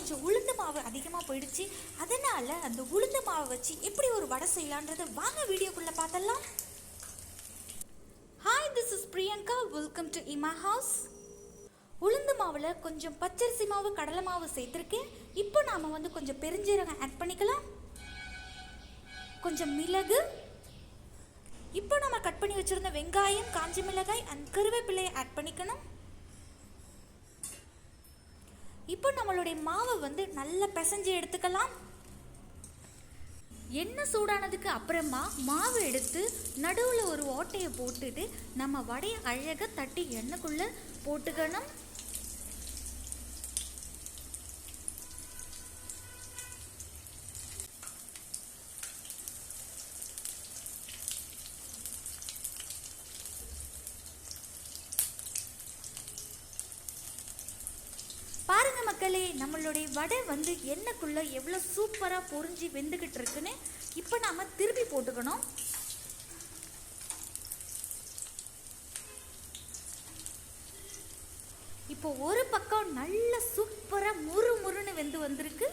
கொஞ்சம் உளுந்து மாவு அதிகமாக போயிடுச்சு. அதனால் அந்த உளுந்து மாவை வச்சு எப்படி ஒரு வடை செய்யலான்றதை வாங்க வீடியோக்குள்ளே பார்த்தலாம் hi this is Priyanka welcome to Ima house உளுந்து மாவில் கொஞ்சம் பச்சரிசி மாவு கடலை மாவு சேர்த்துருக்கேன். இப்போ நாம் வந்து கொஞ்சம் பெருஞ்சீரகம் ஆட் பண்ணிக்கலாம். கொஞ்சம் மிளகு. இப்போ நம்ம கட் பண்ணி வச்சுருந்த வெங்காயம் காஞ்சி மிளகாய் அண்ட் கருவேப்பிலையை ஆட் பண்ணிக்கணும். இப்போ நம்மளுடைய மாவை வந்து நல்லா பிசைஞ்சு எடுத்துக்கலாம். எண்ணெய் சூடானதுக்கு அப்புறமா மாவு எடுத்து நடுவில் ஒரு ஓட்டையை போட்டுட்டு நம்ம வடையை அழகாக தட்டி எண்ணெய்க்குள்ளே போட்டுக்கணும். மக்களே நம்மளுடைய வடை வந்து எண்ணெய்க்குள்ளே எவ்வளோ சூப்பராக பொரிஞ்சு வெந்துக்கிட்டு இருக்குன்னு இப்போ நாம திருப்பி போட்டுக்கணும். இப்போ ஒரு பக்கம் நல்ல சூப்பராக முறு முறுன்னு வெந்து வந்திருக்கு.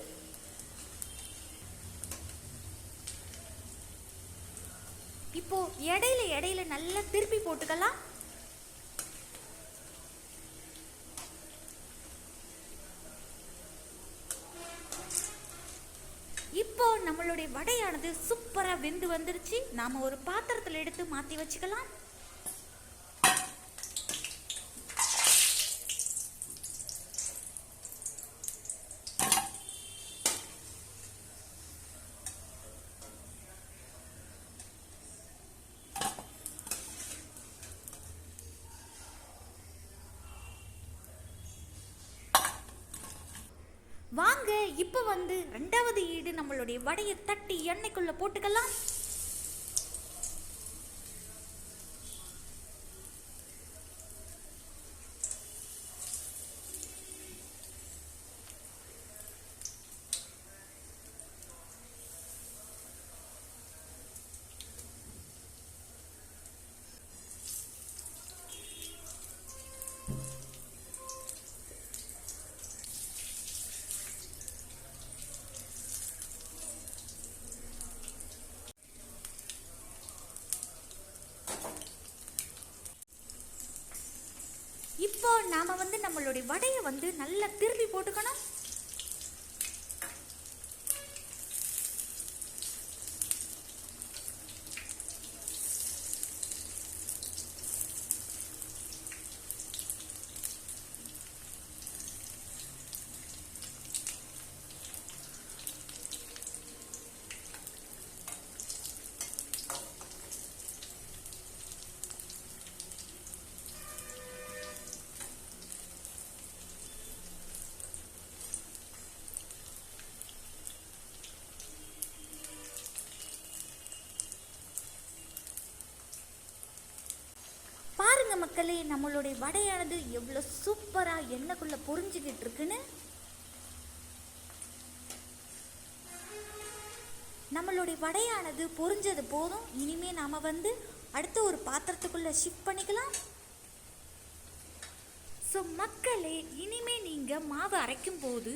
இப்போ இடையில இடையில நல்லா திருப்பி போட்டுக்கலாம். இப்போ நம்மளுடைய வடையானது சூப்பரா வெந்து வந்துருச்சு. நாம ஒரு பாத்திரத்தில் எடுத்து மாத்தி வச்சுக்கலாம். வாங்க இப்போ வந்து ரெண்டாவது ஈடு நம்மளுடைய வடையை தட்டி எண்ணெய்க்குள்ள போட்டுக்கலாம் இப்போ நாம வந்து நம்மளுடைய வடையை வந்து நல்லா திருவி போட்டுக்கணும். மக்களே நம்மளுடைய வடையானது எவ்வளோ சூப்பரா எண்ணெய்க்குள்ள பொரிஞ்சுக்கிட்டு இருக்குன்னு? நம்மளுடைய வடையானது பொறிஞ்சது போதும். இனிமே நாம வந்து அடுத்த ஒரு பாத்திரத்துக்குள்ள ஷிஃப்ட் பண்ணிக்கலாம். ஸோ மக்களே இனிமே நீங்கள் மாவு அரைக்கும் போது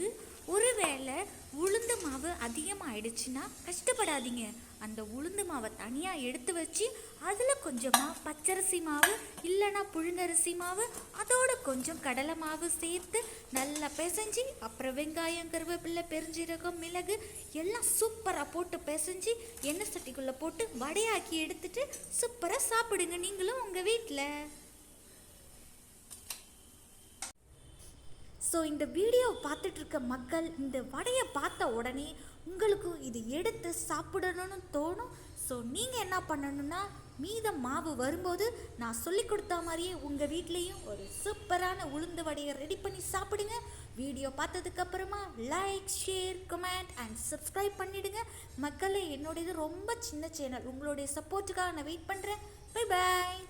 ஒருவேளை உளுந்து மாவு அதிகமாகிடுச்சுன்னா கஷ்டப்படாதீங்க. அந்த உளுந்து மாவை தனியாக எடுத்து வச்சு அதில் கொஞ்சமாக பச்சரிசி மாவு இல்லைன்னா புழுங்கரிசி மாவு அதோட கொஞ்சம் கடலை மாவு சேர்த்து நல்லா பிசைஞ்சு அப்புறம் வெங்காயம் கருவேப்பிலை பெருஞ்சீரகம் மிளகு எல்லாம் சூப்பராக போட்டு பிசைஞ்சு எண்ணெய் சட்டிக்குள்ளே போட்டு வடையாக்கி எடுத்துட்டு சூப்பராக சாப்பிடுங்க நீங்களும் உங்கள் வீட்டில் ஸோ இந்த வீடியோ பார்த்துட்ருக்க மக்கள் இந்த வடையை பார்த்த உடனே உங்களுக்கும் இது எடுத்து சாப்பிடணும்னு தோணும். ஸோ நீங்கள் என்ன பண்ணணும்னா மீதம் மாவு வரும்போது நான் சொல்லி கொடுத்த மாதிரியே உங்கள் வீட்லேயும் ஒரு சூப்பரான உளுந்து வடையை ரெடி பண்ணி சாப்பிடுங்க. Video பார்த்ததுக்கப்புறமா like share comment and subscribe பண்ணிவிடுங்க மக்களே என்னுடையது ரொம்ப சின்ன சேனல் உங்களுடைய சப்போர்ட்டுக்காக நான் வெயிட் பண்ணுறேன் பை பாய்